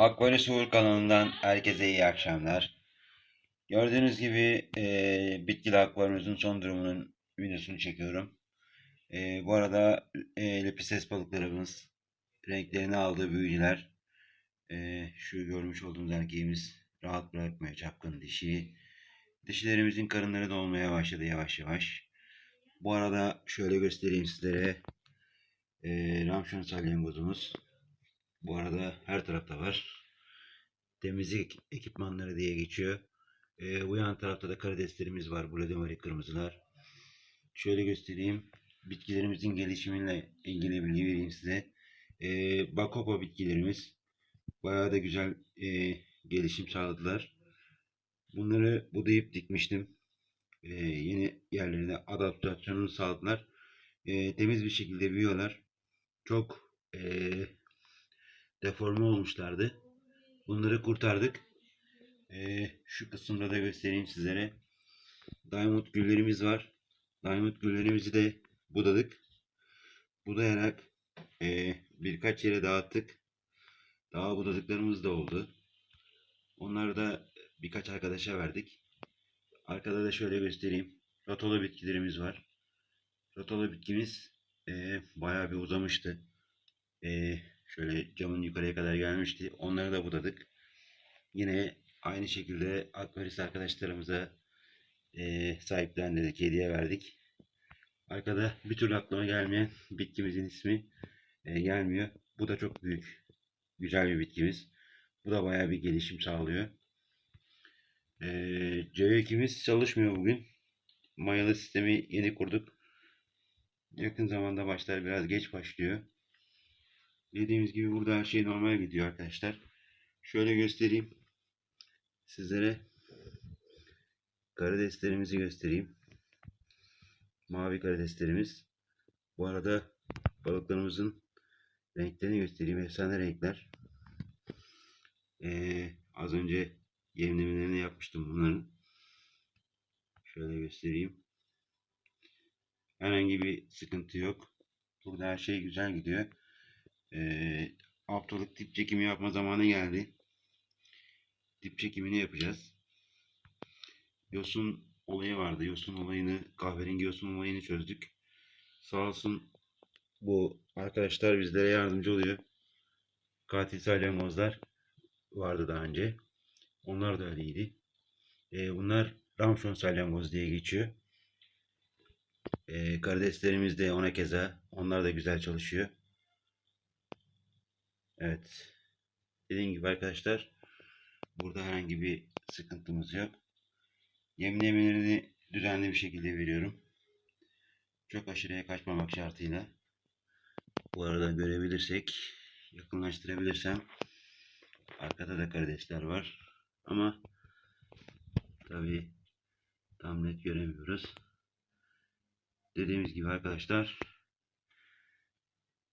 Akbari Uğur kanalından herkese iyi akşamlar. Gördüğünüz gibi e, bitkili akvaryumumuzun son durumunun videosunu çekiyorum. E, bu arada e, lepises balıklarımız, renklerini aldığı büyücüler, e, şu görmüş olduğunuz erkeğimiz rahat bırakmıyor çapkın dişi. Dişilerimizin karınları dolmaya başladı yavaş yavaş. Bu arada şöyle göstereyim sizlere. E, Ramşon salyangozumuz. Bu arada her tarafta var. Temizlik ekipmanları diye geçiyor. Ee, bu yan tarafta da karideslerimiz var. Blodomari kırmızılar. Şöyle göstereyim. Bitkilerimizin gelişimiyle ilgili bilgi vereyim size. Ee, Bakopa bitkilerimiz bayağı da güzel e, gelişim sağladılar. Bunları budayıp dikmiştim. Ee, yeni yerlerine adaptasyonunu sağladılar. Ee, temiz bir şekilde büyüyorlar. Çok e, deforme olmuşlardı. Bunları kurtardık. Ee, şu kısımda da göstereyim sizlere. Diamond güllerimiz var. Diamond güllerimizi de budadık. Budayarak e, birkaç yere dağıttık. Daha budadıklarımız da oldu. Onları da birkaç arkadaşa verdik. Arkada da şöyle göstereyim. Rotolo bitkilerimiz var. Rotolo bitkimiz e, bayağı bir uzamıştı. E, şöyle camın yukarıya kadar gelmişti. Onları da budadık. Yine aynı şekilde akvaris arkadaşlarımıza e, sahiplendirdik, hediye verdik. Arkada bir türlü aklıma gelmeyen bitkimizin ismi e, gelmiyor. Bu da çok büyük, güzel bir bitkimiz. Bu da bayağı bir gelişim sağlıyor. E, CO2'miz çalışmıyor bugün. Mayalı sistemi yeni kurduk. Yakın zamanda başlar, biraz geç başlıyor. Dediğimiz gibi burada her şey normal gidiyor arkadaşlar. Şöyle göstereyim. Sizlere karideslerimizi göstereyim. Mavi karideslerimiz. Bu arada balıklarımızın renklerini göstereyim. Efsane renkler. Ee, az önce yemlemelerini yapmıştım bunların. Şöyle göstereyim. Herhangi bir sıkıntı yok. Burada her şey güzel gidiyor. Ee, haftalık dip çekimi yapma zamanı geldi. Dip çekimini yapacağız. Yosun olayı vardı. Yosun olayını, kahverengi yosun olayını çözdük. Sağ olsun bu arkadaşlar bizlere yardımcı oluyor. Katil salyangozlar vardı daha önce. Onlar da öyleydi. Ee, bunlar Ramşon salyangoz diye geçiyor. Ee, karideslerimiz de ona keza. Onlar da güzel çalışıyor. Evet. Dediğim gibi arkadaşlar burada herhangi bir sıkıntımız yok. Yemlemelerini düzenli bir şekilde veriyorum. Çok aşırıya kaçmamak şartıyla. Bu arada görebilirsek yakınlaştırabilirsem arkada da karidesler var. Ama tabi tam net göremiyoruz. Dediğimiz gibi arkadaşlar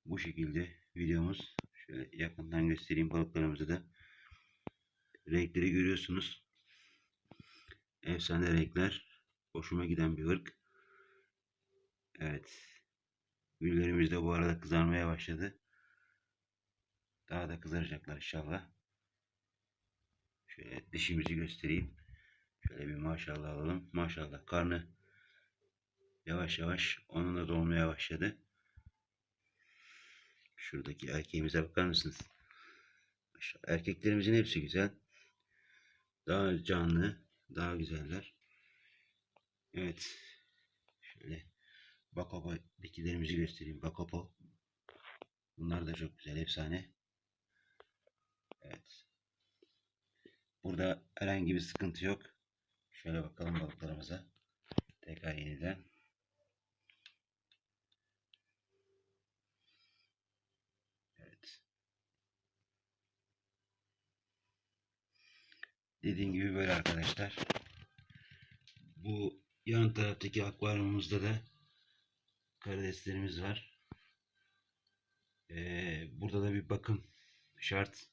bu şekilde videomuz Şöyle yakından göstereyim balıklarımızı da. Renkleri görüyorsunuz. Efsane renkler. Hoşuma giden bir ırk. Evet. Güllerimiz de bu arada kızarmaya başladı. Daha da kızaracaklar inşallah. Şöyle dişimizi göstereyim. Şöyle bir maşallah alalım. Maşallah karnı yavaş yavaş onunla dolmaya başladı. Şuradaki erkeğimize bakar mısınız? Erkeklerimizin hepsi güzel. Daha canlı, daha güzeller. Evet. Şöyle Bakopo bitkilerimizi göstereyim. Bakopo. Bunlar da çok güzel, efsane. Evet. Burada herhangi bir sıkıntı yok. Şöyle bakalım balıklarımıza. Tekrar yeniden. Dediğim gibi böyle arkadaşlar. Bu yan taraftaki akvaryumumuzda da karideslerimiz var. Ee, burada da bir bakım şart.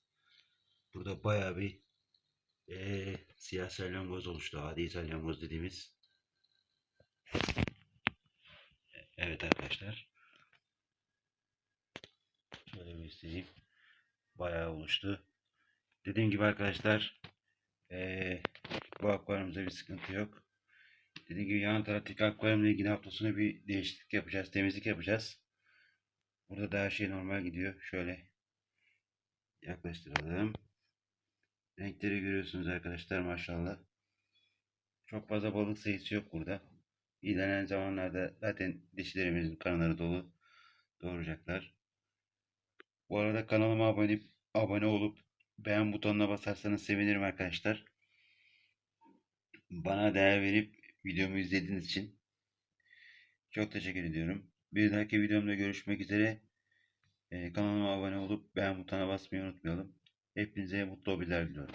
Burada bayağı bir ee, siyah salyangoz oluştu. Adi salyangoz dediğimiz. Evet arkadaşlar. Şöyle göstereyim. Bayağı oluştu. Dediğim gibi arkadaşlar eee, bu akvaryumda bir sıkıntı yok. Dediğim gibi yan taraftaki akvaryumla ilgili hafta sonu bir değişiklik yapacağız. Temizlik yapacağız. Burada da her şey normal gidiyor. Şöyle yaklaştıralım. Renkleri görüyorsunuz arkadaşlar maşallah. Çok fazla balık sayısı yok burada. İlerleyen zamanlarda zaten dişlerimizin karınları dolu doğuracaklar. Bu arada kanalıma abone, abone olup beğen butonuna basarsanız sevinirim arkadaşlar. Bana değer verip videomu izlediğiniz için çok teşekkür ediyorum. Bir dahaki videomda görüşmek üzere. Ee, kanalıma abone olup beğen butonuna basmayı unutmayalım. Hepinize mutlu hobiler diliyorum.